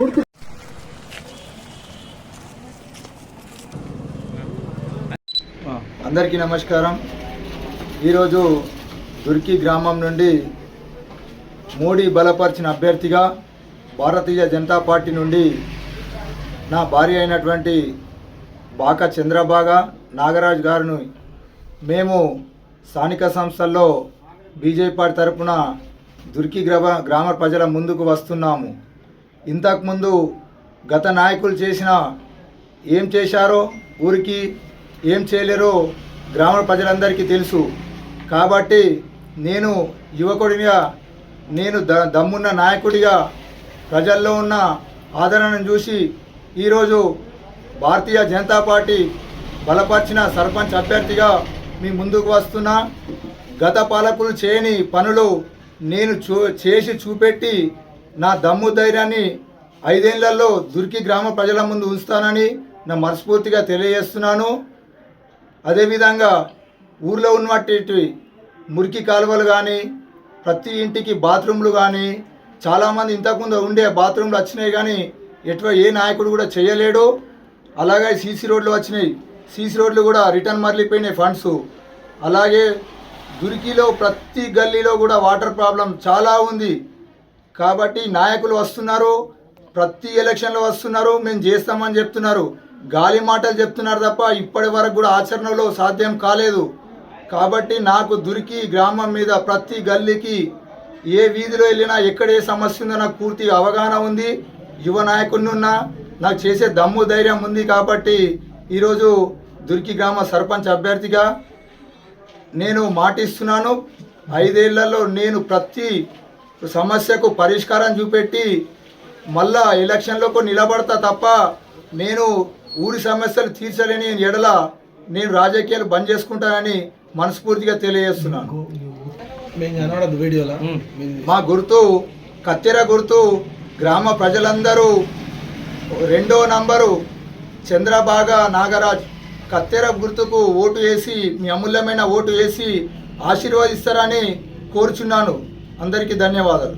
గుర్తు అందరికీ నమస్కారం. ఈరోజు దుర్కి గ్రామం నుండి మోడీ బలపరిచిన అభ్యర్థిగా భారతీయ జనతా పార్టీ నుండి నా భార్య అయినటువంటి బాకా చంద్రబాగా నాగరాజ్ గారిని మేము స్థానిక సంస్థల్లో బీజేపీ పార్టీ తరపున దుర్కి గ్రామ గ్రామ ప్రజల ముందుకు వస్తున్నాము. ఇంతకుముందు గత నాయకులు చేసిన ఏం చేశారో ఊరికి ఏం చేయలేరో గ్రామ ప్రజలందరికీ తెలుసు. కాబట్టి నేను యువకుడిగా నేను ద దమ్మున్న నాయకుడిగా ప్రజల్లో ఉన్న ఆదరణను చూసి ఈరోజు భారతీయ జనతా పార్టీ బలపరిచిన సర్పంచ్ అభ్యర్థిగా మీ ముందుకు వస్తున్నా. గత పాలకులు చేయని పనులు నేను చూ చేసి చూపెట్టి నా దమ్ము ధైర్యాన్ని ఐదేళ్ళలో దుర్కి గ్రామ ప్రజల ముందు ఉంచుతానని నా మనస్ఫూర్తిగా తెలియజేస్తున్నాను. అదేవిధంగా ఊర్లో ఉన్నటువంటి మురికి కాలువలు కానీ ప్రతి ఇంటికి బాత్రూమ్లు కానీ చాలామంది ఇంతకుముందు ఉండే బాత్రూమ్లు వచ్చినాయి కానీ ఎటువ ఏ నాయకుడు కూడా చేయలేడు. అలాగే సీసీ రోడ్లు వచ్చినాయి. సీసీ రోడ్లు కూడా రిటర్న్ మరలిపోయినాయి ఫండ్స్. అలాగే దురికిలో ప్రతి గల్లీలో కూడా వాటర్ ప్రాబ్లం చాలా ఉంది. కాబట్టి నాయకులు వస్తున్నారు ప్రతి ఎలక్షన్లో వస్తున్నారు మేము చేస్తామని చెప్తున్నారు. గాలి మాటలు చెప్తున్నారు తప్ప ఇప్పటి వరకు కూడా ఆచరణలో సాధ్యం కాలేదు. కాబట్టి నాకు దురికి గ్రామం మీద ప్రతి గల్లీకి ఏ వీధిలో వెళ్ళినా ఎక్కడ ఏ సమస్య ఉందో నాకు పూర్తి అవగాహన ఉంది. యువ నాయకుడిని ఉన్నా నాకు చేసే దమ్ము ధైర్యం ఉంది కాబట్టి ఈరోజు దుర్కి గ్రామ సర్పంచ్ అభ్యర్థిగా నేను మాటిస్తున్నాను. ఐదేళ్ళలో నేను ప్రతి సమస్యకు పరిష్కారం చూపెట్టి మళ్ళా ఎలక్షన్లోకి నిలబడతా తప్ప నేను ఊరి సమస్యలు తీర్చలేని ఎడల నేను రాజకీయాలు బంద్ చేసుకుంటానని మనస్ఫూర్తిగా తెలియజేస్తున్నాను. మేము కనబడదు వీడియోలో. మా గుర్తు కత్తెర గుర్తు గ్రామ ప్రజలందరూ రెండో నంబరు చంద్రబాగా నాగరాజ్ కత్తెర గుర్తుకు ఓటు వేసి మీ అమూల్యమైన ఓటు వేసి ఆశీర్వదిస్తారని కోరుచున్నాను. అందరికీ ధన్యవాదాలు.